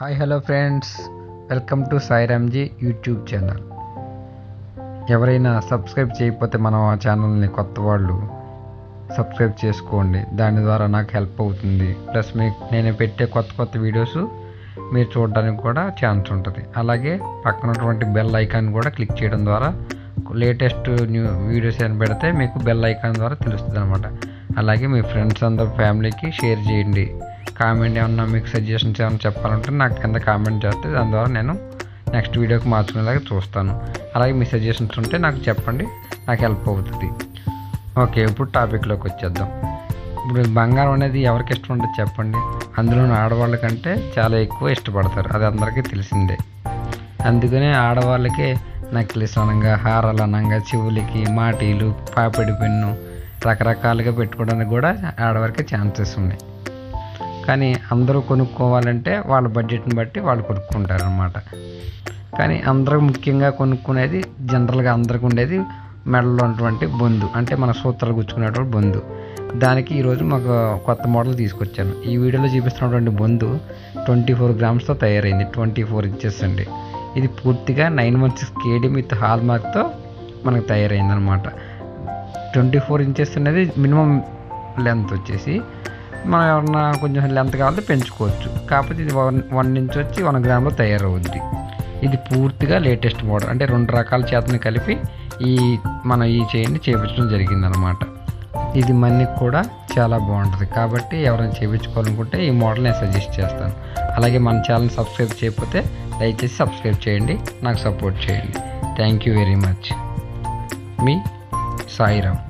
Hi hello friends welcome to Sairamji YouTube channel ఎవరైనా subscribe చేయకపోతే మనం ఆ ఛానల్ని కొత్త వాళ్ళు సబ్స్క్రైబ్ చేసుకోండి. దాని ద్వారా నాకు హెల్ప్ అవుతుంది. ప్లస్ మీకు నేను పెట్టే కొత్త కొత్త వీడియోస్ మీరు చూడడానికి కూడా ఛాన్స్ ఉంటుంది. అలాగే పక్కన ఉన్నటువంటి బెల్ ఐకాన్ కూడా క్లిక్ చేయడం ద్వారా లేటెస్ట్ న్యూ వీడియోస్ ఏమైనా పెడితే మీకు బెల్ ఐకాన్ ద్వారా తెలుస్తుంది అనమాట అలాగే మీ ఫ్రెండ్స్ అందరు ఫ్యామిలీకి షేర్ చేయండి. కామెంట్ ఏమన్నా మీకు సజెషన్స్ ఏమైనా చెప్పాలంటే నాకు కింద కామెంట్ చేస్తే దాని ద్వారా నేను నెక్స్ట్ వీడియోకి మార్చుకునేలాగా చూస్తాను. అలాగే మీ సజెషన్స్ ఉంటే నాకు చెప్పండి నాకు హెల్ప్ అవుతుంది. ఓకే ఇప్పుడు టాపిక్లోకి వచ్చేద్దాం. ఇప్పుడు బంగారం అనేది ఎవరికి ఇష్టం ఉంటుంది చెప్పండి. అందులో ఆడవాళ్ళ కంటే చాలా ఎక్కువ ఇష్టపడతారు. అది అందరికీ తెలిసిందే. అందుకనే ఆడవాళ్ళకి నెక్లెస్ అనంగా హారాలు అనంగా చెవులకి మాటీలు పాపిడి పెన్ను రకరకాలుగా పెట్టుకోవడానికి కూడా ఆడవారికి ఛాన్సెస్ ఉన్నాయి. కానీ అందరూ కొనుక్కోవాలంటే వాళ్ళ బడ్జెట్ని బట్టి వాళ్ళు కొనుక్కుంటారు అనమాట కానీ అందరూ ముఖ్యంగా కొనుక్కునేది జనరల్గా అందరికి ఉండేది మెడలో ఉన్నటువంటి బొందు అంటే మన సూత్రాలు గుచ్చుకునేటువంటి బొందు. దానికి ఈరోజు మాకు కొత్త మోడల్ తీసుకొచ్చాను. ఈ వీడియోలో చూపిస్తున్నటువంటి బొందు ట్వంటీ ఫోర్ గ్రామ్స్తో తయారైంది ట్వంటీ ఫోర్ ఇంచెస్ అండి. ఇది పూర్తిగా nine one six KD with hall మార్క్తో మనకు తయారైంది అనమాట ట్వంటీ ఫోర్ ఇంచెస్ అనేది మినిమం లెంత్ వచ్చేసి మనం ఎవరన్నా కొంచెం లెంత్ కావాలంటే పెంచుకోవచ్చు. కాకపోతే ఇది వన్ వన్ ఇంచ్ వచ్చి వన్ గ్రామ్లో తయారవుద్ది. ఇది పూర్తిగా లేటెస్ట్ మోడల్ అంటే రెండు రకాల చేతని కలిపి ఈ మన ఈ చైన్ని చేపించడం జరిగిందనమాట. ఇది మనకి కూడా చాలా బాగుంటుంది. కాబట్టి ఎవరైనా చేయించుకోవాలనుకుంటే ఈ మోడల్ నేను సజెస్ట్ చేస్తాను. అలాగే మన ఛానల్ సబ్స్క్రైబ్ చేయకపోతే దయచేసి సబ్స్క్రైబ్ చేయండి. నాకు సపోర్ట్ చేయండి. థ్యాంక్ యూ వెరీ మచ్ మీ సాయిరామ్.